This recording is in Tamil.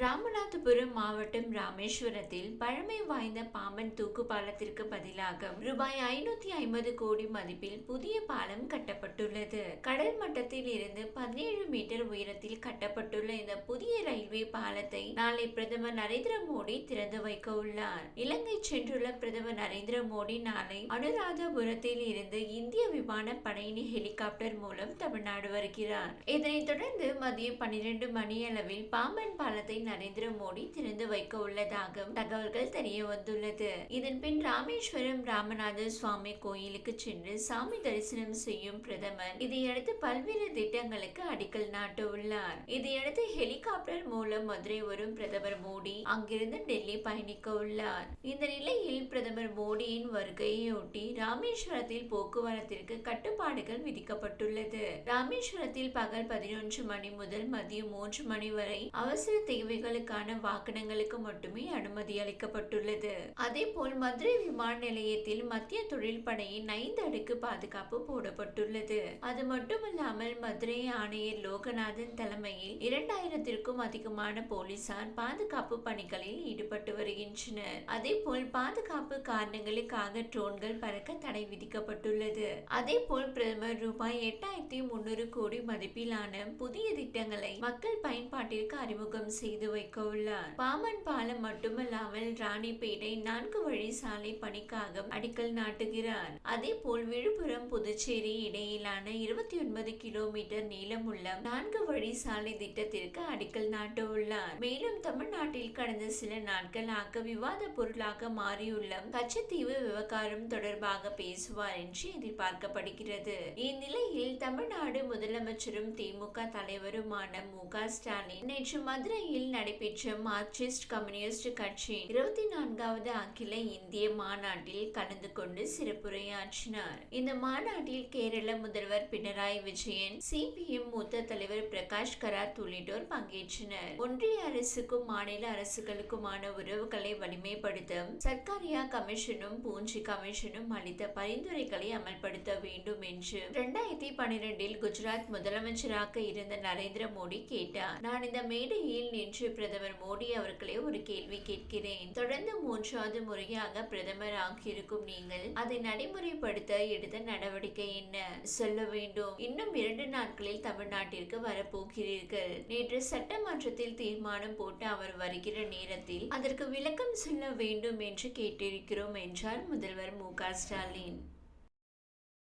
ராமநாதபுரம் மாவட்டம் ராமேஸ்வரத்தில் பழமை வாய்ந்த பாம்பன் தூக்கு பாலத்திற்கு பதிலாக ரூபாய் ஐநூத்தி ஐம்பது கோடி மதிப்பில் புதிய பாலம் கட்டப்பட்டுள்ளது. கடல் மட்டத்தில் இருந்து பதினேழு மீட்டர் உயரத்தில் கட்டப்பட்டுள்ள இந்த புதிய ரயில்வே பாலத்தை நாளை பிரதமர் நரேந்திர மோடி திறந்து வைக்க உள்ளார். இலங்கை சென்றுள்ள பிரதமர் நரேந்திர மோடி நாளை அனுராதபுரத்தில் இருந்து இந்திய விமான படையின் ஹெலிகாப்டர் மூலம் தமிழ்நாடு வருகிறார். இதனைத் தொடர்ந்து மதியம் பன்னிரண்டு மணியளவில் பாம்பன் பாலத்தை நரேந்திர மோடி திறந்து வைக்க உள்ளதாக தகவல்கள் தெரிய வந்துள்ளது. இதன்பின் ராமேஸ்வரம் ராமநாத சுவாமி கோயிலுக்கு சென்று சாமி தரிசனம் செய்யும் பிரதமர் இதையடுத்து பல்வேறு திட்டங்களுக்கு அடிக்கல் நாட்ட உள்ளார் இதையடுத்து ஹெலிகாப்டர் மூலம் மதுரை வரும் பிரதமர் மோடி அங்கிருந்து டெல்லி பயணிக்க உள்ளார். இந்த நிலையில் பிரதமர் மோடியின் வருகையொட்டி ராமேஸ்வரத்தில் போக்குவரத்திற்கு கட்டுப்பாடுகள் விதிக்கப்பட்டுள்ளது. ராமேஸ்வரத்தில் பகல் பதினொன்று மணி முதல் மதியம் மூன்று மணி வரை அவசர தேவை தேவைகளுக்கான வாகனங்களுக்கு மட்டுமே அனுமதி அளிக்கப்பட்டுள்ளது. அதே போல் மதுரை விமான நிலையத்தில் மத்திய தொழில் படையின் ஐந்து அடுக்கு பாதுகாப்பு போடப்பட்டுள்ளது. அது மட்டுமல்லாமல் மதுரை ஆணையர் லோகநாதன் தலைமையில் இரண்டாயிரத்திற்கும் அதிகமான போலீசார் பாதுகாப்பு பணிகளில் ஈடுபட்டு வருகின்றனர். அதே போல் பாதுகாப்பு காரணங்களுக்காக ட்ரோன்கள் பறக்க தடை விதிக்கப்பட்டுள்ளது. அதே போல் பிரதமர் ரூபாய் எட்டாயிரத்தி முன்னூறு கோடி மதிப்பிலான புதிய திட்டங்களை மக்கள் பயன்பாட்டிற்கு அறிமுகம் செய்து திறந்து வைக்க உள்ளார் பாமன் பாலம் மட்டுமல்லாமல் ராணிப்பேட்டை நான்கு வழி சாலை பணிக்காக அடிக்கல் நாட்டுகிறார். அதே போல் விழுப்புரம் புதுச்சேரி இடையிலான இருபத்தி ஒன்பது கிலோமீட்டர் நீளமுள்ள நான்கு வழி சாலை திட்டத்திற்கு அடிக்கல் நாட்ட உள்ளார் மேலும் தமிழ்நாட்டில் கடந்த சில நாட்களாக விவாத பொருளாக மாறியுள்ள கச்சத்தீவு விவகாரம் தொடர்பாக பேசுவார் என்று எதிர்பார்க்கப்படுகிறது. இந்நிலையில் தமிழ்நாடு முதலமைச்சரும் திமுக தலைவருமான மு க ஸ்டாலின் நேற்று மதுரையில் நடைபெற்ற மார்க்சிஸ்ட் கம்யூனிஸ்ட் கட்சி இருபத்தி நான்காவது அகில இந்திய மாநாட்டில் கலந்து கொண்டு சிறப்புரையாற்றினார். இந்த மாநாட்டில் கேரள முதல்வர் பினராயி விஜயன் சிபிஎம் மூத்த தலைவர் பிரகாஷ் கராத் உள்ளிட்டோர் பங்கேற்றனர். ஒன்றிய அரசுக்கும் மாநில அரசுகளுக்குமான உறவுகளை வலிமைப்படுத்த சர்க்காரியா கமிஷனும் பூஞ்சி கமிஷனும் அளித்த பரிந்துரைகளை அமல்படுத்த வேண்டும் என்று இரண்டாயிரத்தி பனிரெண்டில் குஜராத் முதலமைச்சராக இருந்த நரேந்திர மோடி கேட்டார். நான் இந்த மேடையில் நின்று பிரதமர் மோடி அவர்களே ஒரு கேள்வி கேட்கிறேன். தொடர்ந்து மூன்றாவது முறையாக பிரதமர் ஆகியிருக்கும் நீங்கள் அதை நடைமுறைப்படுத்த எடுத்த நடவடிக்கை என்ன? சொல்ல வேண்டும். இன்னும் இரண்டு நாட்களில் தமிழ்நாட்டிற்கு வரப்போகிறீர்கள். நேற்று சட்டமன்றத்தில் தீர்மானம் போட்டு அவர் வருகிற நேரத்தில் அதற்கு விளக்கம் சொல்ல வேண்டும் என்று கேட்டிருக்கிறோம் என்றார் முதல்வர் மு ஸ்டாலின்.